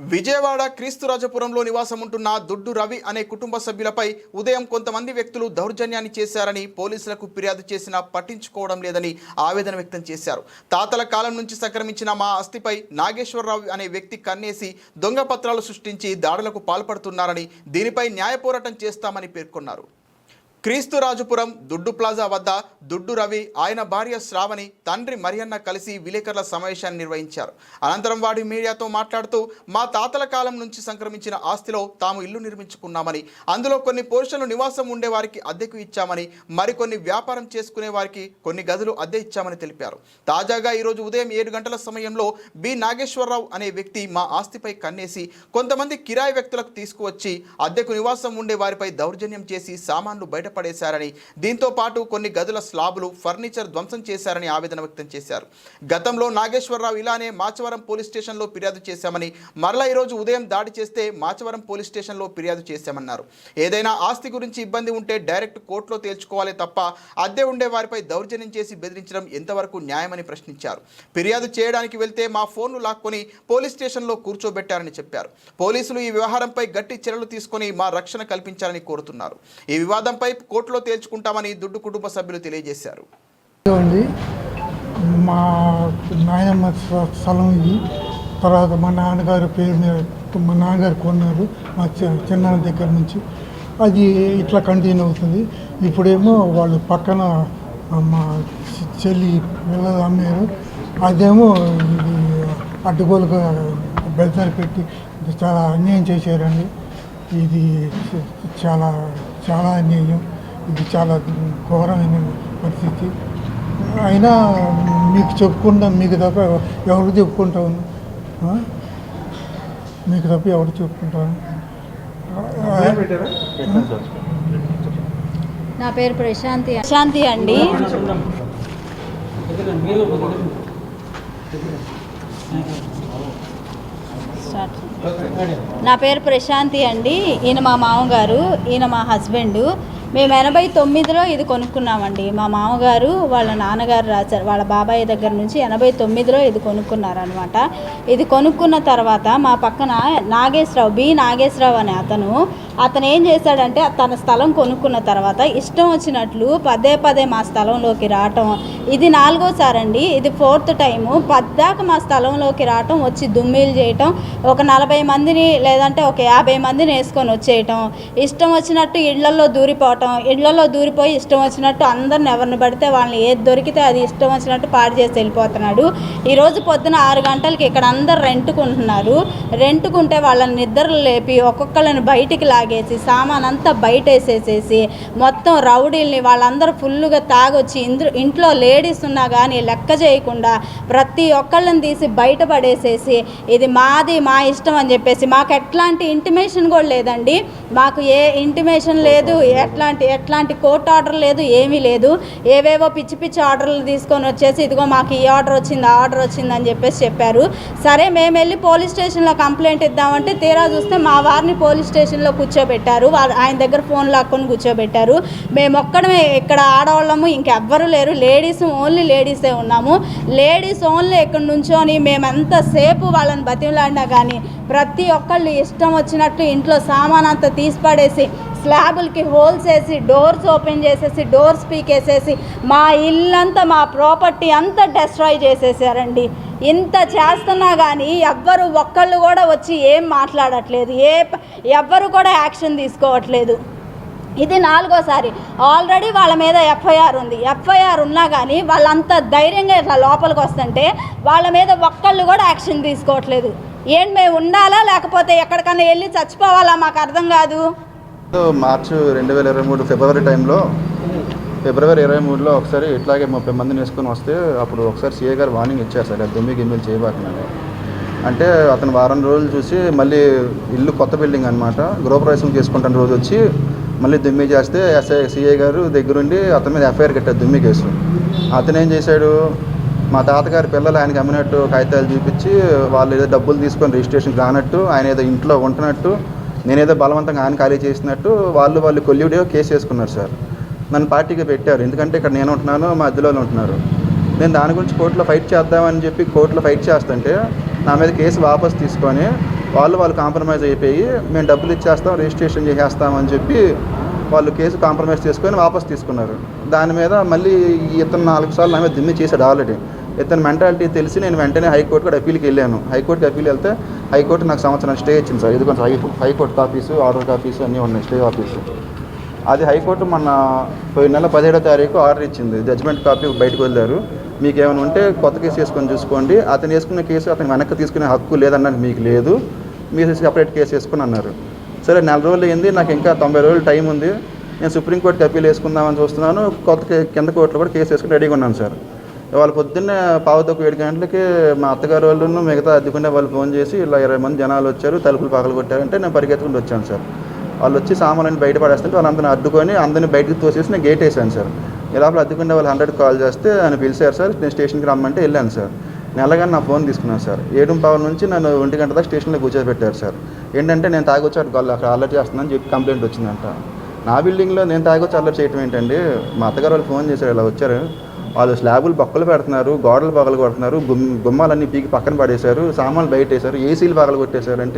విజయవాడ క్రీస్తురాజపురంలో నివాసం ఉంటున్న దుడ్డు రవి అనే కుటుంబ సభ్యులపై ఉదయం కొంతమంది వ్యక్తులు దౌర్జన్యాన్ని చేశారని పోలీసులకు ఫిర్యాదు చేసినా పట్టించుకోవడం లేదని ఆవేదన వ్యక్తం చేశారు. తాతల కాలం నుంచి సంక్రమించిన మా అస్థిపై నాగేశ్వరరావు అనే వ్యక్తి కన్నేసి దొంగ పత్రాలు సృష్టించి దాడులకు పాల్పడుతున్నారని దీనిపై న్యాయ పోరాటం చేస్తామని పేర్కొన్నారు. క్రీస్తురాజుపురం దుడ్డు ప్లాజా వద్ద దుడ్డు రవి ఆయన భార్య శ్రావణి తండ్రి మరియన్న కలిసి విలేకరుల సమావేశాన్ని నిర్వహించారు. అనంతరం వాడి మీడియాతో మాట్లాడుతూ మా తాతల కాలం నుంచి సంక్రమించిన ఆస్తిలో తాము ఇల్లు నిర్మించుకున్నామని అందులో కొన్ని పోర్షన్లు నివాసం ఉండే వారికి అద్దెకు ఇచ్చామని మరికొన్ని వ్యాపారం చేసుకునే వారికి కొన్ని గదులు అద్దె ఇచ్చామని తెలిపారు. తాజాగా ఈరోజు ఉదయం ఏడు గంటల సమయంలో బి. నాగేశ్వరరావు అనే వ్యక్తి మా ఆస్తిపై కన్నేసి కొంతమంది కిరాయి వ్యక్తులకు తీసుకువచ్చి అద్దెకు నివాసం ఉండే వారిపై దౌర్జన్యం చేసి సామాన్లు బయట బయటపడేశారని దీంతో పాటు కొన్ని గదుల స్లాబులు ఫర్నిచర్ ధ్వంసం చేశారని ఆవేదన వ్యక్తం చేశారు. గతంలో నాగేశ్వరరావు ఇలానే మాచవరం పోలీస్ స్టేషన్లో ఫిర్యాదు చేశామని మరలా ఈరోజు ఉదయం దాడి చేస్తే మాచవరం పోలీస్ స్టేషన్లో ఫిర్యాదు చేశామన్నారు. ఏదైనా ఆస్తి గురించి ఇబ్బంది ఉంటే డైరెక్ట్ కోర్టులో తేల్చుకోవాలి తప్ప అద్దె ఉండే వారిపై దౌర్జన్యం చేసి బెదిరించడం ఎంతవరకు న్యాయమని ప్రశ్నించారు. ఫిర్యాదు చేయడానికి వెళ్తే మా ఫోన్లు లాక్కొని పోలీస్ స్టేషన్లో కూర్చోబెట్టారని చెప్పారు. పోలీసులు ఈ వ్యవహారంపై గట్టి చర్యలు తీసుకొని మా రక్షణ కల్పించాలని కోరుతున్నారు. ఈ వివాదంపై కోర్టులో తేల్చుకుంటామని దుడ్డు కుటుంబ సభ్యులు తెలియజేశారు. మా నాయనమ్మ స్థలం ఇది. తర్వాత మా నాన్నగారు పేరు మీద మా నాన్నగారు కొన్నారు మా చి- దగ్గర నుంచి. అది ఇట్లా కంటిన్యూ అవుతుంది. ఇప్పుడేమో వాళ్ళు పక్కన మా చెల్లి పిల్లలు అమ్మారు. అదేమో ఇది అడ్డుగోలుగా బెల్తాలు పెట్టి చాలా అన్యాయం చేశారండి. ఇది చాలా చాలా అన్యాయం. ఇది చాలా ఘోరమైన పరిస్థితి. అయినా మీకు చెప్పుకుంటాం మీకు తప్ప ఎవరు చెప్పుకుంటాను ఆ? మీకు తప్ప ఎవరు చెప్పుకుంటాను నా పేరు ప్రశాంతి. ప్రశాంతి అండి. స్టార్ట్. నా పేరు ప్రశాంతి అండి. ఈయన మా మామగారు ఈయన మా హస్బెండ్. మేము ఎనభై తొమ్మిదిలో ఇది కొనుక్కున్నామండి. మా మామగారు వాళ్ళ నాన్నగారు రాశారు. వాళ్ళ బాబాయ్ దగ్గర నుంచి ఎనభై తొమ్మిదిలో ఇది కొనుక్కున్నారనమాట ఇది కొనుక్కున్న తర్వాత మా పక్కన నాగేశ్వరరావు బి. నాగేశ్వరరావు అనే అతను అతను ఏం చేశాడంటే తన స్థలం కొనుక్కున్న తర్వాత ఇష్టం వచ్చినట్లు పదే పదే మా స్థలంలోకి రావటం. ఇది నాలుగోసారి అండి ఇది ఫోర్త్ టైము. పద్దాక మా స్థలంలోకి రావటం వచ్చి దుమ్మీలు చేయటం ఒక నలభై మందిని లేదంటే ఒక యాభై మందిని వేసుకొని వచ్చేయటం. ఇష్టం వచ్చినట్టు ఇళ్ళలో దూరిపోవటం ఇళ్ళలో దూరిపోయి ఇష్టం వచ్చినట్టు అందరిని ఎవరిని పడితే వాళ్ళని ఏది దొరికితే అది ఇష్టం వచ్చినట్టు పాడు చేసి వెళ్ళిపోతున్నాడు. ఈరోజు పొద్దున ఆరు గంటలకి ఇక్కడ అందరు రెంట్కుంటున్నారు. రెంట్కుంటే వాళ్ళని నిద్రలు లేపి ఒక్కొక్కళ్ళని బయటికి లాగేసి సామాన్ అంతా బయట వేసేసేసి మొత్తం రౌడీల్ని వాళ్ళందరూ ఫుల్గా తాగొచ్చి ఇంద్ర ఇంట్లో లేడీస్ ఉన్నా కానీ లెక్క చేయకుండా ప్రతి ఒక్కళ్ళని తీసి బయట పడేసేసి ఇది మాది మా ఇష్టం అని చెప్పేసి మాకు ఎట్లాంటి ఇంటిమేషన్ కూడా లేదండి. మాకు ఏ ఇంటిమేషన్ లేదు ఎట్లా ఎట్లాంటి ఎట్లాంటి కోర్టు ఆర్డర్ లేదు ఏమీ లేదు. ఏవేవో పిచ్చి పిచ్చి ఆర్డర్లు తీసుకొని వచ్చేసి ఇదిగో మాకు ఈ ఆర్డర్ వచ్చింది ఆ ఆర్డర్ వచ్చింది అని చెప్పేసి చెప్పారు. సరే మేము వెళ్ళి పోలీస్ స్టేషన్లో కంప్లైంట్ ఇద్దామంటే తీరా చూస్తే మా వారిని పోలీస్ స్టేషన్లో కూర్చోబెట్టారు. వా- ఆయన దగ్గర ఫోన్ లాక్కొని కూర్చోబెట్టారు. మేము ఒక్కడమే ఇక్కడ ఆడవాళ్ళము ఇంకెవ్వరు లేరు. లేడీస్ ఓన్లీ లేడీసే ఉన్నాము. లేడీస్ ఓన్లీ ఇక్కడ నుంచొని మేము ఎంతసేపు వాళ్ళని బతిమలాడినా కానీ ప్రతి ఒక్కళ్ళు ఇష్టం వచ్చినట్లు ఇంట్లో సామాన్ అంతా తీసి పడేసి స్లాబులకి హోల్స్ వేసి డోర్స్ ఓపెన్ చేసేసి డోర్స్ పీకేసేసి మా ఇల్లంతా మా ప్రాపర్టీ అంతా డెస్ట్రాయ్ చేసేసారండి. ఇంత చేస్తున్నా కానీ ఎవ్వరు ఒక్కళ్ళు కూడా వచ్చి ఏం మాట్లాడట్లేదు. ఏ ప- ఎవ్వరు కూడా యాక్షన్ తీసుకోవట్లేదు. ఇది నాలుగోసారి. ఆల్రెడీ వాళ్ళ మీద ఎఫ్ఐఆర్ ఉంది. ఎఫ్ఐఆర్ ఉన్నా కానీ వాళ్ళంత ధైర్యంగా ఇట్లా లోపలికి వస్తుంటే వాళ్ళ మీద ఒక్కళ్ళు కూడా యాక్షన్ తీసుకోవట్లేదు. ఏంటి మేము ఉండాలా? లేకపోతే ఎక్కడికన్నా వెళ్ళి చచ్చిపోవాలా? మాకు అర్థం కాదు. మార్చి రెండు వేల ఇరవై మూడు ఫిబ్రవరి టైంలో ఫిబ్రవరి ఇరవై మూడులో ఒకసారి ఇట్లాగే ముప్పై మందిని వేసుకొని వస్తే అప్పుడు ఒకసారి సీఏ గారు వార్నింగ్ ఇచ్చారు సార్ దుమ్మి గిమ్మిలు చేయబాకండి. అంటే అతను వారం రోజులు చూసి మళ్ళీ ఇల్లు కొత్త బిల్డింగ్ అనమాట గృహప్రవేశం చేసుకుంటాను రోజు వచ్చి మళ్ళీ దుమ్మి చేస్తే ఎస్ఐ సిఐ గారు దగ్గరుండి అతని మీద ఎఫ్ఐఆర్ కట్టారు దుమ్మి కేసు అతను ఏం చేశాడు? మా తాతగారి పిల్లలు ఆయనకి అమ్మినట్టు కాగితాలు చూపించి వాళ్ళు ఏదో డబ్బులు తీసుకొని రిజిస్ట్రేషన్ రానట్టు ఆయన ఏదో ఇంట్లో ఉంటున్నట్టు నేనేదో బలవంతంగా ఆయన ఖాళీ చేసినట్టు వాళ్ళు వాళ్ళు కొల్లివిడియో కేసు వేసుకున్నారు సార్. నన్ను పార్టీకి పెట్టారు. ఎందుకంటే ఇక్కడ నేను ఉంటున్నాను మా అద్దెలో ఉంటున్నారు. నేను దాని గురించి కోర్టులో ఫైట్ చేద్దామని చెప్పి కోర్టులో ఫైట్ చేస్తుంటే నా మీద కేసు వాపస్ తీసుకొని వాళ్ళు వాళ్ళు కాంప్రమైజ్ అయిపోయి మేము డబ్బులు ఇచ్చేస్తాం రిజిస్ట్రేషన్ చేసేస్తాం అని చెప్పి వాళ్ళు కేసు కాంప్రమైజ్ చేసుకొని వాపస్ తీసుకున్నారు. దాని మీద మళ్ళీ ఇతను నాలుగు సార్లు నా మీద దిమ్మి చేశాడు ఆల్రెడీ. ఇతని మెంటాలిటీ తెలిసి నేను వెంటనే హైకోర్టు కూడా అప్పీల్కి వెళ్ళాను. హైకోర్టుకి అప్పీల్ వెళ్తే హైకోర్టు నాకు సంవత్సరం స్టే ఇచ్చింది సార్. ఇది కొంచెం high high court copies order copies అన్నీ ఉన్నాయి స్టే ఆఫీసు అది హైకోర్టు మన పోయిన నెల పదిహేడో తారీఖు ఆర్డర్ ఇచ్చింది. జడ్జిమెంట్ కాపీ బయటకు వెళ్ళారు మీకు ఏమైనా ఉంటే కొత్త కేసు వేసుకొని చూసుకోండి. అతను వేసుకున్న కేసు అతను వెనక్కి తీసుకునే హక్కు లేదన్నది మీకు లేదు. మీరు సపరేట్ కేసు వేసుకుని అన్నారు. సరే నెల రోజులు అయింది. నాకు ఇంకా తొంభై రోజులు టైం ఉంది. నేను సుప్రీంకోర్టుకి అప్పీల్ వేసుకుందామని చూస్తున్నాను. కొత్త కింద కోర్టులో కూడా కేసు వేసుకుని రెడీగా ఉన్నాను సార్. ఇవాళ పొద్దున్నే పావుతొక్క ఏడు గంటలకి మా అత్తగారు వాళ్ళు మిగతా అద్దెకుండే వాళ్ళు ఫోన్ చేసి ఇలా ఇరవై మంది జనాలు వచ్చారు తలుపులు పగలు కొట్టారంటే నేను పరిగెత్తుకుంటూ వచ్చాను సార్. వాళ్ళు వచ్చి సామాన్లు బయట పడేస్తుంటే వాళ్ళందరిని అడ్డుకొని అందరిని బయటకు తోసేసి నేను గేట్ వేసాను సార్. ఈ లోపల వాళ్ళు హండ్రెడ్ కాల్ చేస్తే ఆయన పిలిచారు సార్ నేను స్టేషన్కి రమ్మంటే వెళ్ళాను సార్. నెలగానే నా ఫోన్ తీసుకున్నాను సార్. ఏడు పవర్ నుంచి నన్ను ఒంటి గంట దాకా స్టేషన్లో కూర్చోబెట్టారు సార్. ఏంటంటే నేను తాగొచ్చాడు వాళ్ళు అక్కడ అల్లరి చేస్తున్నానని చెప్పి కంప్లైంట్ వచ్చిందంట. నా బిల్డింగ్లో నేను తాగొచ్చి అల్లరి చేయటం ఏంటండి? మా అత్తగారు వాళ్ళు ఫోన్ చేశారు ఇలా వచ్చారు. వాళ్ళు స్లాబులు బొక్కలు పెడుతున్నారు గోడలు పగలు కొడుతున్నారు గుమ్మాలన్నీ పీకి పక్కన పడేశారు సామాన్లు బయట వేశారు ఏసీలు పగలు కొట్టేశారు అంటే